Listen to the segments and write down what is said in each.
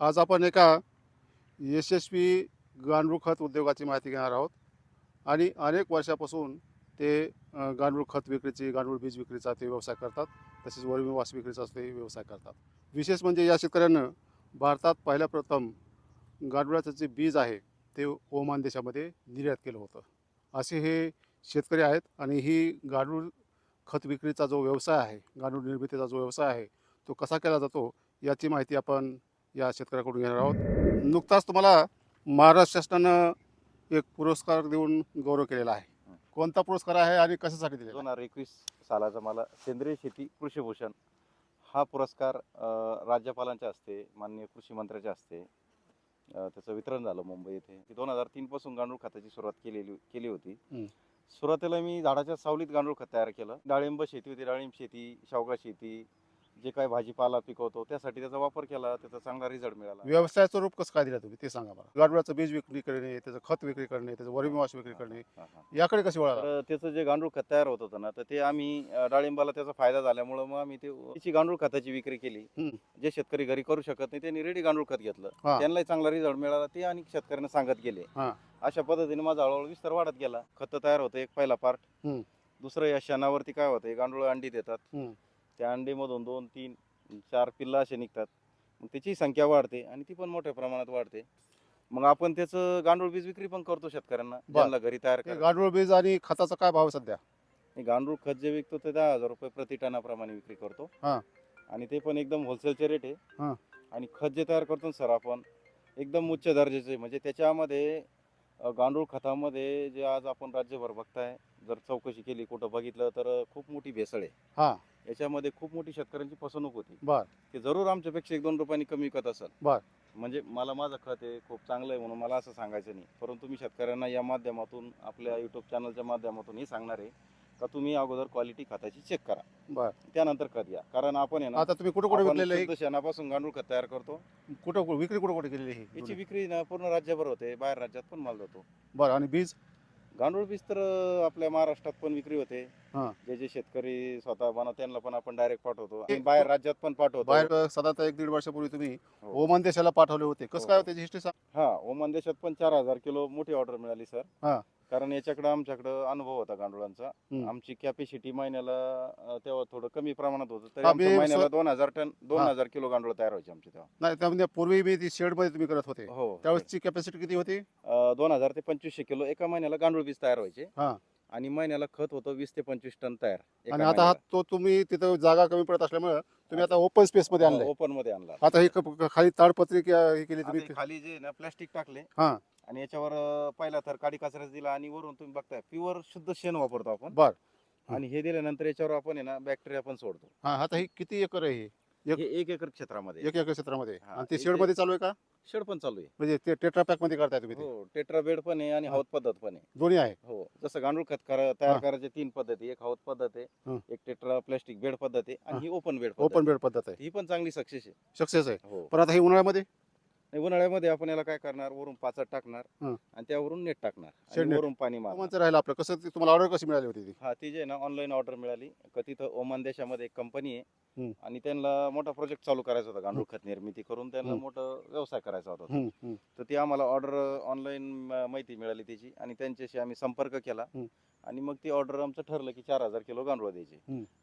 आज आपण एका यशस्वी गांडूळ खत उद्योगाची माहिती घेणार आहोत. आणि अनेक वर्षापासून ते गांडूळ खत विक्रीची गांडूळ बीज विक्रीचा ते व्यवसाय करतात. तसेच वरविवास विक्रीचा ते व्यवसाय करतात. विशेष म्हणजे या शेतकऱ्यानं भारतात पहिल्या प्रथम गांडुळाचं जे बीज आहे ते ओमान देशामध्ये निर्यात केलं होतं. असे हे शेतकरी आहेत आणि ही गांडूळ खत विक्रीचा जो व्यवसाय आहे गांडूळ निर्मितीचा जो व्यवसाय आहे तो कसा केला जातो याची माहिती आपण या शेतकऱ्याकडून घेणार आहोत. नुकताच तुम्हाला महाराष्ट्र शासनानं एक पुरस्कार देऊन गौरव केलेला आहे. कोणता पुरस्कार आहे आणि कशासाठी दिलेला दोन हजार एकवीस सालाचा मला सेंद्रिय शेती कृषीभूषण हा पुरस्कार अ, राज्यपालांच्या हस्ते माननीय कृषी मंत्र्याच्या हस्ते अ, त्याचं वितरण झालं मुंबई येथे. दोन हजार तीन पासून गांडूळ खताची सुरुवात केलेली केली होती. सुरुवातीला मी झाडाच्या सावलीत गांडूळ खत तयार केलं. डाळिंब शेती होती डाळिंब शेती शेवगा शेती जे काही भाजीपाला पिकवतो त्यासाठी त्याचा वापर केला त्याचा चांगला रिझल्ट मिळाला व्यवसायाचं रूप कसं काय दिलं तुम्ही ते सांगा मला गांडुळाचं बीज विक्री करणे त्याचं खत विक्री करणे त्याचं वर्मी वास विक्री करणे. याकडे कशी वळाला तर त्याचं जे गांडूळ खत तयार होत होतं ना तर ते आम्ही अ, डाळिंबाला त्याचा फायदा झाल्यामुळं मग आम्ही ते त्याची गांडूळ खताची विक्री केली. जे शेतकरी घरी करू शकत नाही त्यांनी रेडी गांडूळ खत घेतलं हा. त्यांनाही चांगला रिझल्ट मिळाला ते आणि शेतकऱ्यांना सांगत गेले हा. अशा पद्धतीने माझा हळूहळू विस्तार वाढत गेला खत तयार होतं एक पहिला पार्ट. दुसरं या क्षणावरती काय होतं गांडूळ अंडी देतात. त्या अंडीमधून दोन तीन चार पिल्ला असे निघतात. मग त्याची संख्या वाढते आणि ती पण मोठ्या प्रमाणात वाढते. मग आपण त्याचं गांडूळ बीज विक्री पण करतो शेतकऱ्यांना ज्यांना घरी तयार गांडूळ बीज आणि खताचा काय भाव आहे सध्या? हे गांडूळ खत जे विकतो ते दहा हजार रुपये प्रति टनाप्रमाणे विक्री करतो. हा. आणि ते पण एकदम होलसेलचे रेट हा. आहे आणि खत जे तयार करतो सर आपण एकदम उच्च दर्जाचे म्हणजे त्याच्यामध्ये अ, गांडूळ खतामध्ये जे आज आपण राज्यभर बघताय जर चौकशी केली कुठं बघितलं तर खूप मोठी भेसळ आहे. हा. याच्यामध्ये खूप मोठी शेतकऱ्यांची फसवणूक होती. बर. ते जरूर आमच्यापेक्षा एक दोन रुपयांनी कमी विकत असेल. बर. म्हणजे मला माझं खत आहे खूप चांगलं आहे म्हणून मला असं सांगायचं नाही. परंतु मी शेतकऱ्यांना या माध्यमातून आपल्या युट्यूब चॅनलच्या माध्यमातून हे सांगणार आहे का तुम्ही अगोदर क्वालिटी खताची चेक करा. बर. त्यानंतर खत घ्या. कारण आपण आहे ना आता तुम्ही कुठं कुठे आपण विकलेलं शुद्ध शेणापासून गांडूळ खत तयार करतो. कुठं कुठं- विक्री कुठं कुठे केलेली याची विक्री ना पूर्ण राज्यभर होते बाहेर राज्यात पण माल जातो. बरं आणि बीज? गांडूळ बीज तर आपल्या महाराष्ट्रात पण विक्री होते हा. जे जे शेतकरी स्वतः बनव त्यांना पण आपण डायरेक्ट पाठवतो आणि बाहेर राज्यात पण पाठवतो बाहेर साधारणतः एक दीड वर्षापूर्वी तुम्ही हो. ओमान देशाला पाठवले होते कसं हो. काय त्याची हिस्ट्री सांग हा ओमान देशात पण चार हजार किलो मोठी ऑर्डर मिळाली सर हा. कारण याच्याकडे आमच्याकडे अनुभव होता गांडुळांचा हम्म. आमची कॅपॅसिटी महिन्याला अं, तेव्हा थोडं कमी प्रमाणात होतं तरी हा, आमचं मी महिन्याला स्व- दोन हजार टन दोन हा. हजार किलो गांडूळ तयार व्हायचे आमचे तेव्हा नाही त्यामध्ये पूर्वी मी ती शेडमध्ये तुम्ही करत होते हो त्यावेळेसची कॅपॅसिटी किती होती अं, दोन हजार ते पंचवीसशे किलो एका महिन्याला गांडूळ बीज तयार व्हायचे हा. आणि महिन्याला खत होतं वीस ते पंचवीस टन तयार एका आणि आता हा महिन्याला. तो तुम्ही तिथं जागा कमी पडत असल्यामुळे तुम्ही आता ओपन स्पेस मध्ये आणलाय ओपनमध्ये आणला आता ही क- खाली ताडपत्री हे केली आता तुम्ही हे खाली जे ना प्लास्टिक टाकले हा. आणि याच्यावर अं, पहिला थर काडी कचऱ्याचा दिला आणि वरून तुम्ही बघताय प्युअर शुद्ध शेण वापरतो आपण. बर. हं. आणि हे दिल्यानंतर याच्यावर आपण आहे ना बॅक्टेरिया पण सोडतो. हा आता ही किती एकर आहे ही? एक- हे एक एकर क्षेत्रामध्ये. एक एकर क्षेत्रामध्ये. हा, आणि ते इथे- शेडमध्ये चालू आहे का? शेड पण चालू आहे. म्हणजे ते टेट्रा पॅकमध्ये करताय तुम्ही ते. हो टेट्रा बेड पण आहे आणि हा. हौद पद्धत पण आहे. दोन्ही आहे? हो जसं गांडूळ खत करा- तयार हा. करायचे तीन पद्धती एक हौद पद्धत आहे हं. एक टेट्रा प्लास्टिक बेड पद्धत आहे हा. आणि ही. ओपन बेड ओपन बेड पद्धत आहे. ही पण चांगली सक्सेस आहे. सक्सेस आहे. हो. पण आता ही उन्हाळ्यामध्ये? आणि उन्हाळ्यामध्ये आपण याला काय करणार वरून पाचट टाकणार हं. आणि त्यावरून नेट टाकणार आणि. वरून पाणी मारणार ओमानचं राहिलं आपलं कसं ते तुम्हाला ऑर्डर कशी मिळाली होती ती हा ती जे आहे ना ऑनलाईन ऑर्डर मिळाली का तिथं ओमान देशामध्ये एक कंपनी हम्म. आहे आणि त्यांना मोठा प्रोजेक्ट चालू करायचा होता गांडूळ खत निर्मिती करून त्यांना हम्म. मोठा व्यवसाय करायचा होता. तर ती आम्हाला ऑर्डर ऑनलाईन माहिती मिळाली त्याची आणि त्यांच्याशी आम्ही संपर्क केला. आणि मग ती ऑर्डर आमचं ठरलं की चार हजार किलो गांडूळ द्यायचे.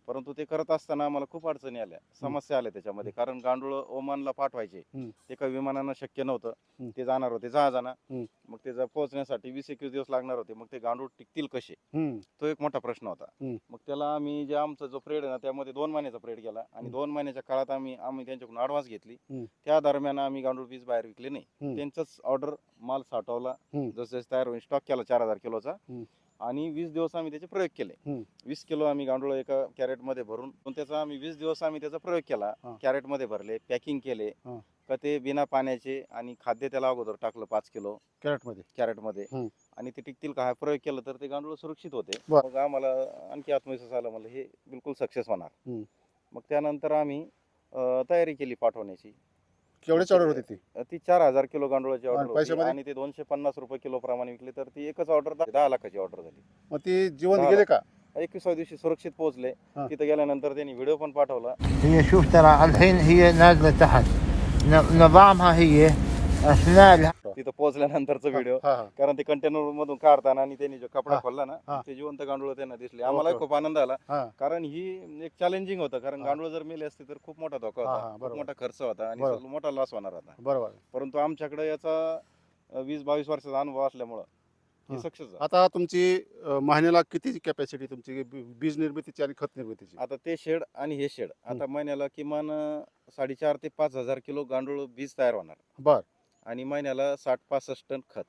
परंतु ते करत असताना आम्हाला खूप अडचणी आल्या समस्या आल्या त्याच्यामध्ये कारण गांडूळ ओमानला पाठवायचे. ते काही विमानानं शक्य नव्हतं. ते जाणार होते जहाजानं. मग ते पोहोचण्यासाठी वीस एकवीस दिवस लागणार होते मग ते गांडूळ टिकतील कसे तो एक मोठा प्रश्न होता. मग त्याला आम्ही जे आमचा जो पिरियड आहे ना त्यामध्ये दोन महिन्याचा पिरियड गेला आणि. दोन महिन्याच्या काळात आम्ही आम्ही त्यांच्याकडून ऍडव्हान्स घेतली. त्या दरम्यान आम्ही गांडूळ बीज बाहेर विकले नाही. त्यांचाच ऑर्डर माल साठवला. जसं तयार होऊन स्टॉक केला चार हजार किलोचा. आणि वीस दिवस आम्ही त्याचे प्रयोग केले. वीस किलो आम्ही गांडूळ एका कॅरेटमध्ये भरून पण त्याचा आम्ही वीस दिवस आम्ही त्याचा प्रयोग केला. कॅरेटमध्ये भरले पॅकिंग केले. का ते बिना पाण्याचे आणि खाद्य त्याला अगोदर टाकलं पाच किलो कॅरेटमध्ये कॅरेटमध्ये हम्म. आणि ते टिकतील का हा प्रयोग केला तर ते गांडूळ सुरक्षित होते. मग आम्हाला आणखी आत्मविश्वास आला मला हे बिलकुल सक्सेस होणार. मग त्यानंतर आम्ही तयारी केली पाठवण्याची केवढ्याची ऑर्डर होती ती अं, ती चार हजार किलो गांडूळाची आणि ऑर्डर होती पैशामध्ये? आणि ते दोनशे पन्नास रुपये किलो प्रमाणे विकले तर ती एकच ऑर्डर दहा लाखाची ऑर्डर झाली मग ती जीवन दहा गेले का एकविसाव्या दिवशी सुरक्षित पोहोचले हा. तिथे गेल्यानंतर त्यांनी व्हिडिओ पण पाठवला هي شوف ترى الحين هي نازله تحت ن- نظامها هي اثناء الح- तिथं पोहोचल्यानंतरचा व्हिडिओ हा हा. कारण ते कंटेनर मधून काढताना आणि त्यांनी जो कपडा हा. खोलला हा. ना ते जिवंत गांडूळ त्यांना दिसले. आम्हाला. खूप आनंद आला. हा. कारण ही एक चॅलेंजिंग होतं. कारण हा. गांडूळ जर मेले असते तर खूप मोठा धोका हा, हा, होता खूप बरोबर. मोठा खर्च होता आणि. मोठा लॉस होणार होता. बरोबर. परंतु आमच्याकडे याचा अ, वीस बावीस वर्षाचा अनुभव असल्यामुळं हे हा. सक्सेस झालं. आता तुमची अ, महिन्याला किती कॅपॅसिटी तुमची? बी- बीज निर्मितीची आणि खत निर्मितीची? आता ते शेड आणि हे शेड. आता महिन्याला किमान अ, साडेचार ते पाच हजार किलो गांडूळ बीज तयार होणार. बर. आणि महिन्याला साठ पासष्ट टन खत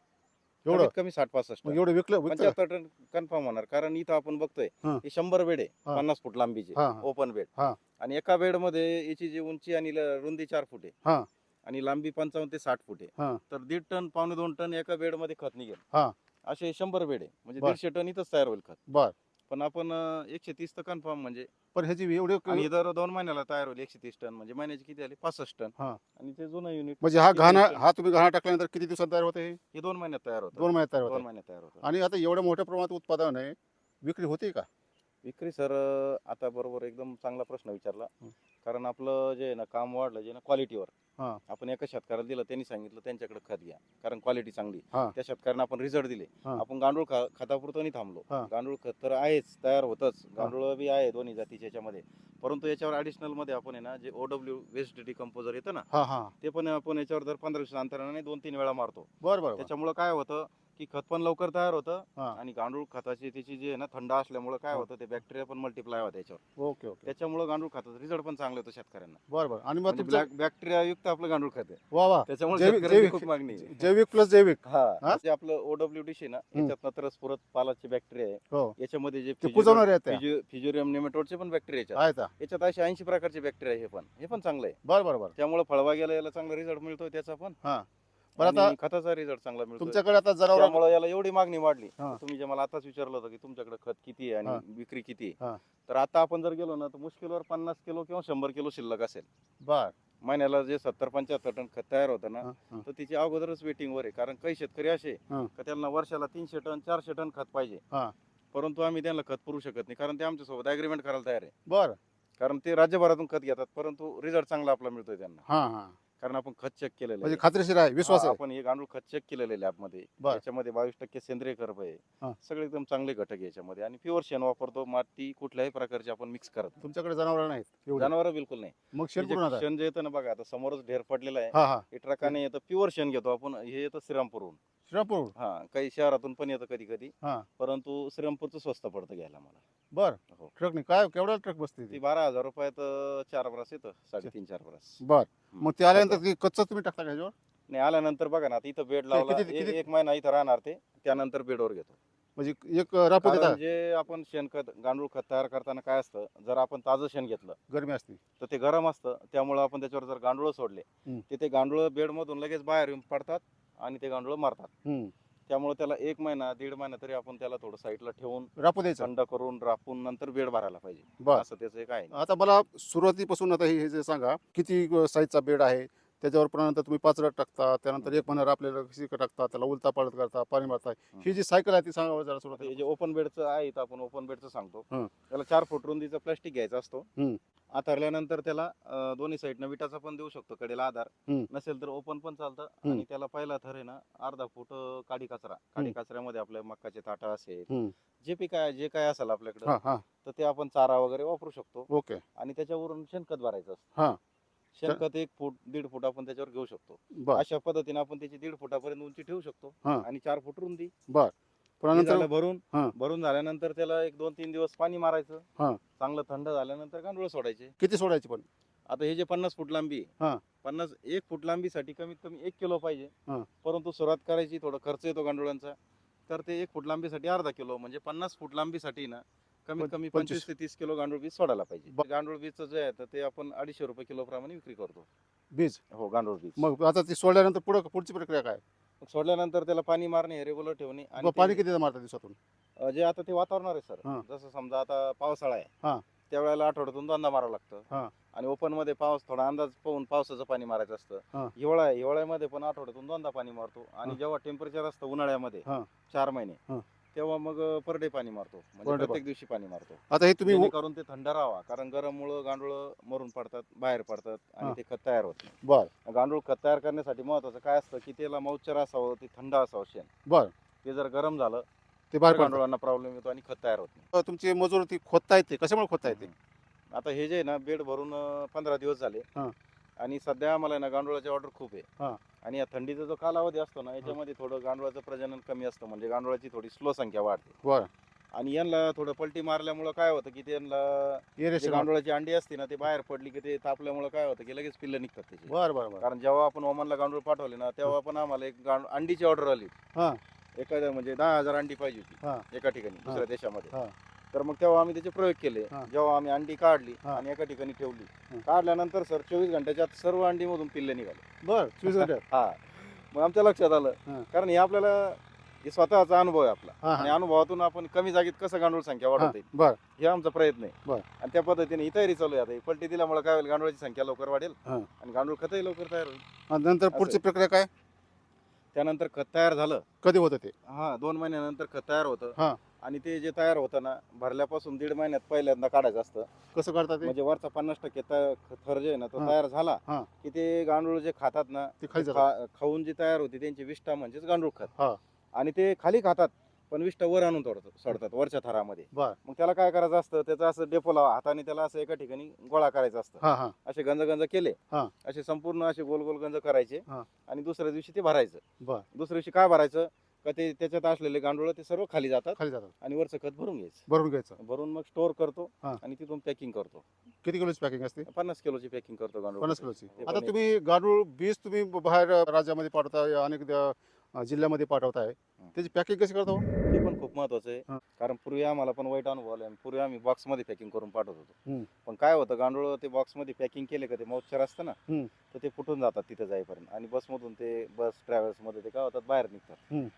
एवढं कमीत कमी साठ पासष्ट मग एवढं विकलं विकलं पंच्याहत्तर टन कन्फर्म होणार कारण इथं आपण बघतोय हा. हे शंभर बेड आहे हा. पन्नास फूट लांबीचे हा, हा. ओपन बेड हा. आणि एका बेडमध्ये याची जी उंची आणि ल- रुंदी चार फूट हा. आहे आणि लांबी पंचावन्न ते साठ फूट हा. आहे तर दीड टन पावणे दोन टन एका बेडमध्ये खत निघेल हा. असे शंभर बेड आहे म्हणजे बर. दीडशे टन इथंच तयार होईल खत बर पण आपण अं, एकशे तीस तर कन्फर्म म्हणजे पण ह्याची एवढी आणि दर दोन महिन्याला तयार होईल एकशे तीस टन म्हणजे महिन्याचे किती आले? पासष्ट टन. हा. आणि ते जुनं युनिट म्हणजे हा घाणा? हा तुम्ही घाणा टाकल्यानंतर किती दिवसात तयार होते हे? हे दोन महिन्यात तयार होतं. दोन महिन्यात तयार दोन होते महिन्यात तयार होतं. आणि आता एवढ्या मोठ्या प्रमाणात उत्पादन आहे विक्री होते का? विक्री सर आता बरोबर एकदम चांगला प्रश्न विचारला. हं. कारण आपलं जे आहे ना काम वाढलं जे ना क्वालिटीवर हा. आपण एका शेतकऱ्याला दिलं त्यांनी सांगितलं त्यांच्याकडे खत घ्या कारण क्वालिटी चांगली हा. त्या शेतकऱ्यांना आपण रिझल्ट दिले हा. आपण गांडूळ खा खतापुरतं नाही थांबलो. गांडूळ खत तर आहेच तयार होतच गांडूळ बी आहे दोन्ही जातीच्या याच्यामध्ये परंतु याच्यावर ऍडिशनलमध्ये आपण आहे ना जे ओडब्ल्यू वेस्ट डिकम्पोजर येतं ना हा हा ते पण आपण याच्यावर दर पंधरा दिवस अंतराने दोन तीन वेळा मारतो बर बर बर. त्याच्यामुळे काय होतं की खत पण लवकर तयार होतं हा. आणि गांडूळ खताची त्याची जी आहे ना थंड असल्यामुळे काय. होतं ते बॅक्टेरिया पण मल्टिप्लाय होतात त्याच्यावर ओके ओके. त्याच्यामुळे गांडूळ खताचा रिझल्ट पण चांगला येतो शेतकऱ्यांना. बर बर. आणि मग तुमचं बॅक्टेरिया युक्त आपलं गांडूळ खत आहे. वा वा. त्याच्यामुळे जैविक- शेतकऱ्यांची जैविक- खूप मागणी आहे. जैविक प्लस जैविक. हा. हा? जे आपलं ओडब्ल्यू डी आहे ना याच्यात नत्रस पुरत पालाचे बॅक्टेरिया आहे. हो. याच्यामध्ये जे ते कुजवणार आहेत त्या. फिज्युरियम नेमेटोडचे पण बॅक्टेरिया याच्यात आहेत का? याच्यात असे ऐंशी प्रकारचे बॅक्टेरिया हे पण. हे पण चांगलं आहे. बर बर बर. त्यामुळे फळबागेला याला चांगला रिझल्ट मिळतोय त्याचा पण. हा. बरं आता आणि खताचा रिझल्ट चांगला मिळतो तुमच्याकडे आता जनावर त्यामुळे याला एवढी मागणी वाढली हा. तुम्ही जे मला आताच विचारलं होतं की तुमच्याकडे खत किती आहे हा. आणि विक्री किती हा. आहे तर आता आपण जर गेलो ना तर मुश्किलवर पन्नास किलो किंवा शंभर किलो शिल्लक असेल बर महिन्याला जे सत्तर पंच्याहत्तर टन खत तयार होतं ना हा, हा. तर तिची अगोदरच वेटिंग वर आहे कारण काही शेतकरी असे हा. का त्यांना वर्षाला तीनशे टन चारशे टन खत पाहिजे हा. परंतु आम्ही त्यांना खत पुरू शकत नाही कारण ते आमच्यासोबत अग्रीमेंट करायला तयार आहे बर कारण ते राज्यभरातून खत घेतात परंतु रिझल्ट चांगला आपला मिळतोय त्यांना हा हा कारण आपण खत चेक केलेलं म्हणजे आहे. खात्रीशीर आहे विश्वास आहे. आपण हे गांडूळ खत चेक केलेलं लॅबमध्ये बर. याच्यामध्ये बावीस टक्के सेंद्रिय कर्ब हा. आहे सगळे एकदम चांगले घटक आहे याच्यामध्ये. आणि प्युअर शेण वापरतो माती कुठल्याही प्रकारची आपण मिक्स करत नाही. तुमच्याकडे जनावर नाहीत एवढे. जनावर बिलकुल नाही. मग हे शेण जे कुठून आता शेण जे येतं ना बघा आता समोरच ढेर पडलेला आहे. हा हा. हे ट्रकाने येतं प्युअर शेण घेतो आपण. हे येतं श्रीरामपूरहून. श्रीरामपूर? हा काही शहरातून पण येतं कधी कधी. हा. परंतु श्रीरामपूरचं स्वस्त पडतं घ्यायला मला बर. हो. ट्रक नाही काय केवढा ट्रक बसते ती? ती बारा हजार रुपयात अं, चार ब्रास येतं साडेतीन चार ब्रास. बर. मग ते आल्यानंतर ती कच्च तुम्ही टाकता का ह्याच्यावर? नाही आल्यानंतर बघा ना आता इथं बेड लावला किती- ए- किती- एक महिना इथं राहणार ते त्यानंतर बेडवर घेतो. म्हणजे एक रापू कारण देता? जे आपण शेणखत गांडूळ खत तयार करताना काय असतं जर आपण ताजं शेण घेतलं गरमी असते. तर ते गरम असतं त्यामुळे आपण त्याच्यावर जर गांडूळ सोडले हम्म. तर ते गांडूळ बेडमधून लगेच बाहेर येऊन पडतात आणि ते गांडूळ मारतात. हम्म. त्यामुळे त्याला एक महिना दीड महिना तरी आपण त्याला थोडं साईडला ठेवून रापू द्यायचं. थंड करून रापून नंतर बेड भरायला पाहिजे. बर. असं त्याचं एक आहे. आता मला सुरुवातीपासून आता हे हे जे सांगा किती साईजचा बेड आहे? त्याच्यावर नंतर तुम्ही पाचरट टाकता त्यानंतर एक महिना आपल्याला कशी टाकता त्याला उलता पालत करता पाणी मारता. ही. जी सायकल आहे ती सांगा बरं जरा हे सुरुवात जे ओपन बेडचं आहे इथं आपण ओपन बेडचं सांगतो. हं. त्याला चार फूट रुंदीचं प्लास्टिक घ्यायचं असतो. हं. आथरल्यानंतर त्याला अं, दोन्ही साईडनं विटाचा पण देऊ शकतो कडेला आधार. हं. नसेल तर ओपन पण चालतं. हं. आणि त्याला पहिला थर आहे ना अर्धा फूट अं, काडी कचरा. काडी कचऱ्यामध्ये आपल्या मक्काचे ताटा असेल. जे पी काय जे काय असेल आपल्याकडे हा हा. तर ते आपण चारा वगैरे वापरू शकतो. ओके. आणि त्याच्यावरून शेणखत भरायचं हा. शेणखत एक फूट दीड फूट आपण त्याच्यावर घेऊ शकतो बर अशा पद्धतीने आपण त्याची दीड फुटापर्यंत उंची ठेवू शकतो हा. आणि चार फूट रुंदी बर पण ते नंतर झालं भरून हा. भरून झाल्यानंतर त्याला एक दोन तीन दिवस पाणी मारायचं हा. चांगलं थंड झाल्यानंतर गांडूळ सोडायचे किती सोडायची पण आता हे जे पन्नास फूट लांबी आहे, हा. पन्नास एक फूट लांबीसाठी कमीत कमी एक किलो पाहिजे हा. परंतु सुरुवात करायची थोडं खर्च येतो गांडुळांचा तर ते एक फूट लांबीसाठी अर्धा किलो म्हणजे पन्नास फूट लांबीसाठी ना कमीत कमी पंचवीस. ते तीस किलो गांडूळ बीज सोडायला पाहिजे गांडूळ बीजचं जे आहे तर ते आपण अडीचशे रुपये किलो प्रमाणे विक्री करतो बीज हो गांडूळ बीज मग आता ती सोडल्यानंतर पुढे पुढची प्रक्रिया काय सोडल्यानंतर त्याला पाणी मारणे रेग्युलर ठेवणे आणि पाणी किती मारता दिवसातून जे आता ते वातावरणार आहे. सर जसं समजा आता पावसाळा. आहे त्यावेळेला आठवड्यातून दोनदा मारावं. लागतं आणि ओपनमध्ये पाऊस थोडा अंदाज पाहून पावसाचं पाणी मारायचं. असतं हिवाळा हिवाळ्यामध्ये पण आठवड्यातून दोनदा पाणी मारतो आणि. जेव्हा टेम्परेचर असतं उन्हाळ्यामध्ये. चार महिने हा. तेव्हा मग पर डे पाणी मारतो. म्हणजे Per day प्रत्येक दिवशी पाणी मारतो. आता हे तुम्ही करून ते थंड राहावा. कारण गरममुळं गांडूळ मरून पडतात बाहेर पडतात हा. आणि ते खत तयार होत नाही. बर. गांडूळ खत तयार करण्यासाठी महत्वाचं काय असतं की त्याला मौचर असावं ते थंड असावं शेण. बर. ते जर गरम झालं ते तर बाहेर पडतात. गांडुळांना प्रॉब्लेम येतो आणि खत तयार होत नाही. तुमचे मजूर ती खोदता येते कशामुळे खोदता येते आता हे जे आहे ना बेड भरून पंधरा दिवस झाले. हा. आणि सध्या आम्हाला ना गांडुळाची ऑर्डर खूप हा. आहे आणि या थंडीचा जो कालावधी असतो ना याच्यामध्ये थोडं गांडुळाचं प्रजनन कमी असतं म्हणजे गांडुळाची थोडी स्लो संख्या वाढते बर आणि यांना थोडं पलटी मारल्यामुळं काय होतं की त्यांना जे गांडुळाची अंडी असते ना ते बाहेर पडली की ते तापल्यामुळे काय होतं की लगेच पिल्लं निघतात त्याची बर बर बर कारण जेव्हा आपण ओमानला गांडूळ पाठवले ना तेव्हा पण आम्हाला एक गांड अंडीची ऑर्डर आली हा एखाद्या म्हणजे दहा हजार अंडी पाहिजे हा. होती एका ठिकाणी. दुसऱ्या देशामध्ये हा. तर मग तेव्हा आम्ही त्याचे प्रयोग केले. हा. जेव्हा आम्ही अंडी काढली हा. आणि एका ठिकाणी ठेवली. हा. काढल्यानंतर सर चोवीस घंट्याच्या आत सर्व अंडी मधून पिल्ले निघाले. बर चोवीस घंटे हा. मग आमच्या लक्षात हा. आलं कारण हे आपल्याला हे स्वतःचा अनुभव आहे आपला. हा आणि हा अनुभवातून आपण कमी जागेत कसं गांडूळ संख्या हा, वाढवता येईल? बर. हे आमचा प्रयत्न आहे. बर. आणि त्या पद्धतीने ही तयारी चालू आहे आता. ही पलटी दिल्यामुळे काय होईल? गांडूळाची संख्या लवकर वाढेल हा. आणि गांडूळ खतही लवकर तयार होईल. आणि नंतर पुढची. प्रक्रिया काय? त्यानंतर खत तयार झालं. कधी होतं ते? हा दोन महिन्यानंतर खत तयार होतं. आणि ते जे तयार होतं ना भरल्यापासून दीड महिन्यात पहिल्यांदा काढायचं असतं. कसं करतात ते? म्हणजे वरचा पन्नास टक्के त- थर जे आहे ना तो हा. तयार झाला हा. की ते गांडूळ जे खातात ना ते खाली ते जातात. खा- खाऊन जी तयार होती त्यांची विष्ठा म्हणजेच गांडूळ खत. हा. आणि ते खाली खातात पण विष्ठा वर आणून तोडतात सोडतात वरच्या थरामध्ये. बर. मग त्याला काय करायचं असतं त्याचं असं डेपो लावा हाताने त्याला असं एका ठिकाणी गोळा करायचा असतं. हा हा. असे गंज गंज केले. हा. असे संपूर्ण असे गोल गोल गंज करायचे हा. आणि दुसऱ्या दिवशी ते भरायचं. बर. दुसऱ्या दिवशी काय भरायचं? का ते त्याच्यात असलेले गांडूळ ते सर्व खाली जातात खाली जातात. आणि वरचं खत भरून घ्यायचं. भरून घ्यायचं. भरून मग स्टोअर करतो हा. आणि तिथून पॅकिंग करतो. किती किलोची पॅकिंग असते? पन्नास किलोची पॅकिंग करतो गांडूळ. पन्नास किलोची. ते आता पण तुम्ही गांडूळ बीज तुम्ही बाहेर राज्यामध्ये पाठवताय अनेक द- जिल्ह्यामध्ये पाठवताय. त्याची पॅकिंग कशी करता हो? ते पण खूप महत्वाचं हा. आहे कारण पूर्वी आम्हाला पण वाईट अनुभव आले पूर्वी आम्ही बॉक्समध्ये पॅकिंग करून पाठवत होतो. पण काय होतं गांडूळ ते बॉक्समध्ये पॅकिंग केले का ते मौचर असतं ना हम्म. तर ते फुटून जातात तिथे जाईपर्यंत. आणि बसमधून ते बस ट्रॅव्हल्समध्ये ते काय होतात बाहेर निघतात. हम्म.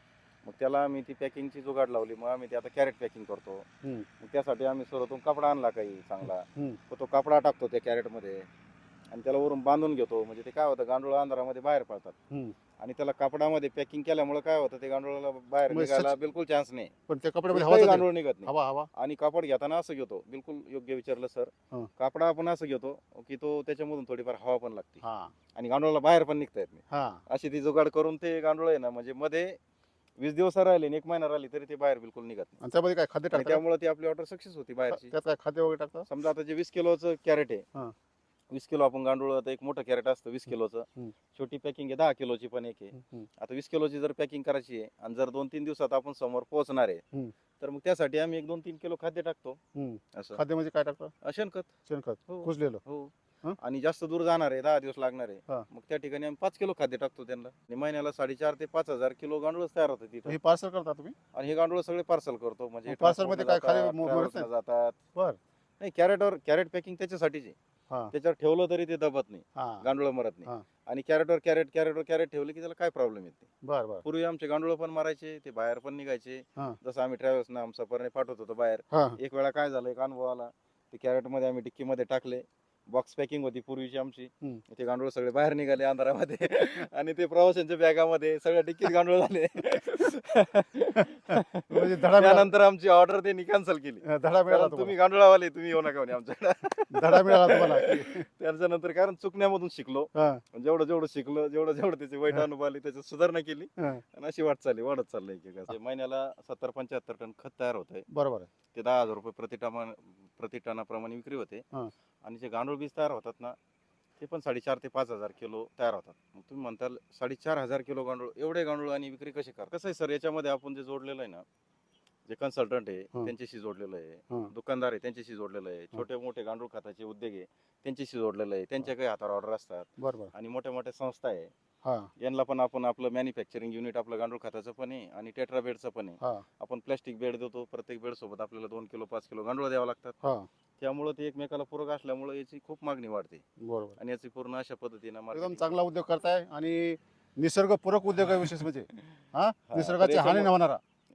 मग त्याला आम्ही ती पॅकिंगची जुगाड लावली. मग आम्ही ते आता कॅरेट पॅकिंग करतो. हम्म. मग त्यासाठी आम्ही सर्वतून कपडा आणला काही चांगला. हम्म. तर तो कपडा टाकतो त्या कॅरेटमध्ये आणि त्याला वरून बांधून घेतो. म्हणजे ते काय होतं गांडूळ अंधारामध्ये बाहेर पडतात. हम्म. आणि त्याला कपडामध्ये पॅकिंग केल्यामुळे काय होतं ते गांडुळाला बाहेर निघायला बिलकुल चान्स नाही. पण त्या कपड्यामध्ये हवा एकही जाते. गांडूळ निघत नाही. हवा हवा. आणि कापड घेताना असं घेतो. बिलकुल योग्य विचारलं सर हं. कापडा आपण असं घेतो की तो त्याच्यामधून थोडीफार हवा पण लागते. हा. आणि गांडुळाला बाहेर पण निघता येत नाही. हा. अशी ती जुगाड करून ते गांडूळ आहे ना म्हणजे मध्ये वीस दिवस राहिले आणि एक महिना राहिली तरी ते बाहेर बिलकुल निघत नाही. आणि त्यामध्ये काय खाद्य आणि टाकतात? त्यामुळे ती आपली ऑर्डर सक्सेस होती बाहेरची. त्यात काय खाद्य वगैरे टाकतात? समजा आता जे वीस किलोचं कॅरेट हा. आहे वीस किलो आपण गांडूळ आता एक मोठं कॅरेट असतं वीस किलोचं. हम्म. छोटी पॅकिंग आहे दहा किलोची पण एक आहे. आता वीस किलोची जर पॅकिंग करायची आहे आणि जर दोन तीन दिवसात आपण समोर पोहोचणार आहे. तर मग त्यासाठी आम्ही एक दोन तीन किलो खाद्य टाकतो. हम्म. असं. खाद्य म्हणजे काय टाकतात? शेणखत. शेणखत. हो. कुजलेलं. हो. हं? आणि जास्त दूर जाणार आहे दहा दिवस लागणार हा. आहे मग त्या ठिकाणी आम्ही पाच किलो खाद्य टाकतो त्यांना. आणि महिन्याला साडेचार ते पाच हजार किलो गांडूळ तयार होतं तिथं. हे पार्सल करता तुम्ही? आणि हे गांडूळ सगळे पार्सल करतो. म्हणजे मग parcel मध्ये काय खाली transport ला मो- जातात, मोडत travels ला जातात. बर. नाही कॅरेटवर कॅरेट पॅकिंग त्याच्यासाठीच आहे. हा. त्याच्यावर ठेवलं तरी ते दबत नाही. हा. गांडूळ मरत हा. नाही आणि कॅरेटवर कॅरेट कॅरेटवर कॅरेट ठेवले की त्याला काय प्रॉब्लेम येत नाही. बर बर. पूर्वी आमचे गांडूळ पण मारायचे ते बाहेर पण निघायचे. हा. जसं आम्ही ट्रॅव्हल्स ना आमचा पर्णे पाठवत होतो बाहेर. हा. एक वेळा काय झालं एक अनुभव आला. ते कॅरेटमध्ये आम्ही डिक्कीमध्ये टाकले. बॉक्स पॅकिंग होती पूर्वीची आमची. हम्म. ते गांडूळ सगळे बाहेर निघाले अंधारामध्ये. आणि ते प्रवाशांच्या बॅगामध्ये सगळ्या डिक्कीत गांडूळ झाले. म्हणजे धडा मिळाला. त्यानंतर आमची ऑर्डर त्यांनी कॅन्सल केली. धडा मिळाला कारण तुम्ही गांडुळावाले तुम्ही येऊ नका म्हणे आमच्याकडे. धडा मिळाला तुम्हाला. त्याच्यानंतर कारण चुकण्यामधून शिकलो. हा. जेवढं जेवढं शिकलो जेवढं जेवढं त्याची वाईट. अनुभव आली त्याची सुधारणा केली. हा. आणि अशी वाट चालली वाढत चाललंय की कसं. महिन्याला सत्तर पंच्याहत्तर टन खत तयार होत आहे बरोबर आहे. ते दहा हजार रुपये प्रति टमा प्रति टनाप्रमाणे विक्री होते. हा. आणि जे गांडूळ बीज तयार होतात ना ते पण साडेचार ते पाच हजार किलो तयार होतात. मग तुम्ही म्हणताल साडेचार हजार किलो गांडूळ एवढे गांडूळ आणि विक्री कशी करतात कसं आहे सर याच्यामध्ये आपण जे जोडलेलं आहे ना जे कन्सल्टंट आहे. त्यांच्याशी जोडलेलं आहे. दुकानदार आहे त्यांच्याशी जोडलेलं आहे. छोटे मोठे गांडूळ खताचे उद्योग आहे त्यांच्याशी जोडलेलं आहे. त्यांच्या काही हातावर ऑर्डर असतात. बरोबर. आणि मोठ्या मोठ्या संस्था आहे. यांना पण आपण आपलं मॅन्युफॅक्चरिंग युनिट आपलं गांडूळ खताचं पण आहे आणि टेट्रा बेडचं पण आहे. आपण प्लॅस्टिक बेड देतो प्रत्येक बेड सोबत आपल्याला दोन किलो पाच किलो गांडूळ द्यावं लागतात. हा. त्यामुळे ते एकमेकाला पूरक असल्यामुळे याची खूप मागणी वाढते. बरोबर. आणि याची पूर्ण अशा पद्धतीनं एकदम चांगला उद्योग करताय आणि निसर्गपूरक उद्योग आहे विशेष म्हणजे. हा? निसर्गाची हानी न होणारा.